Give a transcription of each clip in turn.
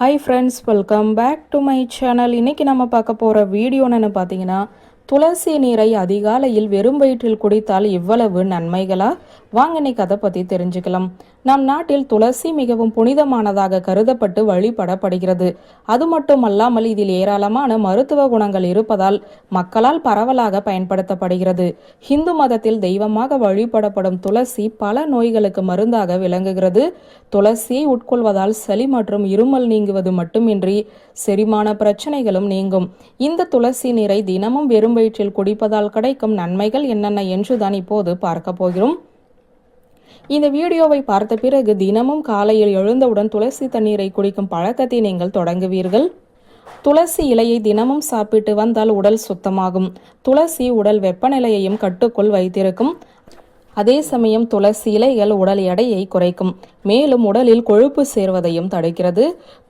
Hi friends welcome back to my channel இன்னைக்கு நம்ம பார்க்க போகிற வீடியோன்னு பார்த்தீங்கன்னா துளசி நீரை அதிகாலையில் வெறும் வயிற்றில் குடித்தால் இவ்வளவு நன்மைகளா? வாங்க இன்னைக்கு அதை பற்றி தெரிஞ்சுக்கலாம். நம் நாட்டில் துளசி மிகவும் புனிதமானதாக கருதப்பட்டு வழிபடப்படுகிறது. அது மட்டுமல்லாமல் இதில் ஏராளமான மருத்துவ குணங்கள் இருப்பதால் மக்களால் பரவலாக பயன்படுத்தப்படுகிறது. ஹிந்து மதத்தில் தெய்வமாக வழிபடப்படும் துளசி பல நோய்களுக்கு மருந்தாக விளங்குகிறது. துளசியை உட்கொள்வதால் சளி மற்றும் இருமல் நீங்குவது மட்டுமின்றி செரிமான பிரச்சனைகளும் நீங்கும். இந்த துளசி நீரை தினமும் வெறும் வயிற்றில் குடிப்பதால் கிடைக்கும் நன்மைகள் என்னென்ன என்றுதான் இப்போது பார்க்க போகிறோம். இந்த வீடியோவை பார்த்த பிறகு தினமும் காலையில் எழுந்தவுடன் துளசி தண்ணீரை குடிக்கும் பழக்கத்தை நீங்கள் தொடங்குவீர்கள். துளசி இலையை தினமும் சாப்பிட்டு வந்தால் உடல் சுத்தமாகும். துளசி உடல் வெப்பநிலையையும் கட்டுக்குள் வைத்திருக்கும். அதே சமயம் துளசி இலைகள் உடல் எடையை குறைக்கும். மேலும் உடலில் கொழுப்பு சேர்வதையும் தடுக்கிறது.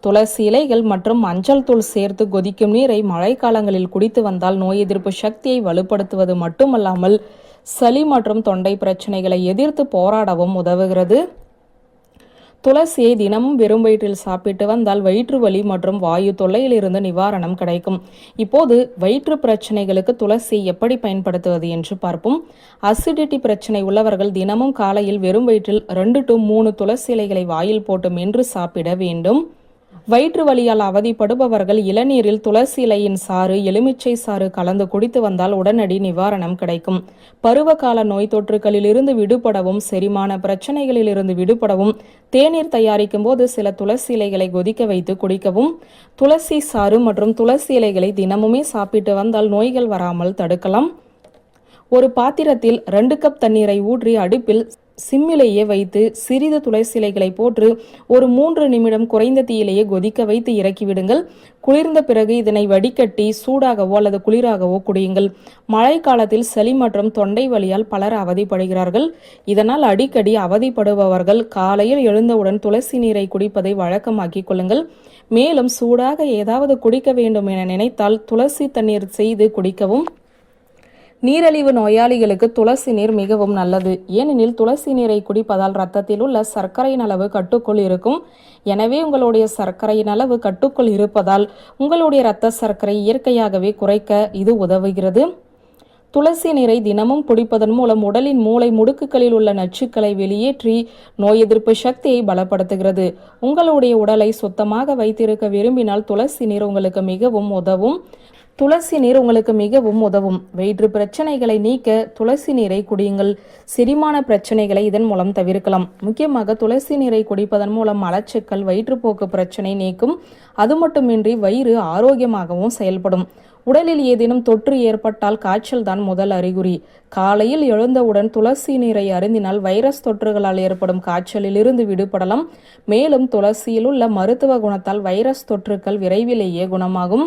துளசி இலைகள் மற்றும் மஞ்சள் தூள் சேர்த்து கொதிக்கும் நீரை மழைக்காலங்களில் குடித்து வந்தால் நோய் எதிர்ப்பு சக்தியை வலுப்படுத்துவது மட்டுமல்லாமல் சளி மற்றும் தொண்டை பிரச்சனைகளை எதிர்த்து போராடவும் உதவுகிறது. துளசியை தினமும் வெறும் வயிற்றில் சாப்பிட்டு வந்தால் வயிற்று வலி மற்றும் வாயு தொல்லையிலிருந்து நிவாரணம் கிடைக்கும். இப்போது வயிற்று பிரச்சனைகளுக்கு துளசி எப்படி பயன்படுத்துவது என்று பார்ப்போம். அசிடிட்டி பிரச்சனை உள்ளவர்கள் தினமும் காலையில் வெறும் வயிற்றில் ரெண்டு டு மூணு துளசி இலைகளை வாயில் போட்டு மென்று சாப்பிட வேண்டும். வயிற்று வலியால் அவதிப்படுபவர்கள் இளநீரில் துளசி இலையின் சாறு எலுமிச்சை சாறு கலந்து குடித்து வந்தால் உடனடி நிவாரணம் கிடைக்கும். பருவகால நோய் தொற்றுகளிலிருந்து விடுபடவும் செரிமான பிரச்சனைகளிலிருந்து விடுபடவும் தேநீர் தயாரிக்கும் போது சில துளசி இலைகளை கொதிக்க வைத்து குடிக்கவும் துளசி சாறு மற்றும் துளசி இலைகளை தினமுமே சாப்பிட்டு வந்தால் நோய்கள் வராமல் தடுக்கலாம். ஒரு பாத்திரத்தில் ரெண்டு கப் தண்ணீரை ஊற்றி அடுப்பில் சிம்மிலேயே வைத்து சிறிது துளசிலைகளை போட்டு ஒரு மூன்று நிமிடம் குறைந்த தீயிலேயே கொதிக்க வைத்து இறக்கிவிடுங்கள் குளிர்ந்த பிறகு இதனை வடிகட்டி சூடாகவோ அல்லது குளிராகவோ குடியுங்கள். மழை காலத்தில் சளி மற்றும் தொண்டை வலியால் பலர் அவதிப்படுகிறார்கள். இதனால் அடிக்கடி அவதிப்படுபவர்கள் காலையில் எழுந்தவுடன் துளசி நீரை குடிப்பதை வழக்கமாக்கிக் கொள்ளுங்கள். மேலும் சூடாக ஏதாவது குடிக்க வேண்டும் என நினைத்தால் துளசி தண்ணீர் செய்து குடிக்கவும். நீரழிவு நோயாளிகளுக்கு துளசி நீர் மிகவும் நல்லது. ஏனெனில் துளசி நீரை குடிப்பதால் ரத்தத்தில் உள்ள சர்க்கரையின் அளவு கட்டுக்குள் இருக்கும். எனவே உங்களுடைய சர்க்கரையின் அளவு கட்டுக்குள் இருப்பதால் உங்களுடைய இரத்த சர்க்கரை இயற்கையாகவே குறைக்க இது உதவுகிறது. துளசி நீரை தினமும் குடிப்பதன் மூலம் உடலின் மூளை முடுக்குகளில் உள்ள நச்சுக்களை வெளியேற்றி நோய் எதிர்ப்பு சக்தியை பலப்படுத்துகிறது. உங்களுடைய உடலை சுத்தமாக வைத்திருக்க விரும்பினால் துளசி நீர் உங்களுக்கு மிகவும் உதவும். துளசி நீர் உங்களுக்கு மிகவும் உதவும். வயிற்று பிரச்சனைகளை நீக்க துளசி நீரை குடியுங்கள். செரிமான பிரச்சனைகளை இதன் மூலம் தவிர்க்கலாம். முக்கியமாக துளசி நீரை குடிப்பதன் மூலம் மலச்சிக்கல் வயிற்றுப்போக்கு பிரச்சனை நீக்கும். அது மட்டுமின்றி வயிறு ஆரோக்கியமாகவும் செயல்படும். உடலில் ஏதேனும் தொற்று ஏற்பட்டால் காய்ச்சல் தான் முதல் அறிகுறி. காலையில் எழுந்தவுடன் துளசி நீரை அருந்தினால் வைரஸ் தொற்றுகளால் ஏற்படும் காய்ச்சலில் இருந்து விடுபடலாம். மேலும் துளசியில் உள்ள மருத்துவ குணத்தால் வைரஸ் தொற்றுக்கள் விரைவிலேயே குணமாகும்.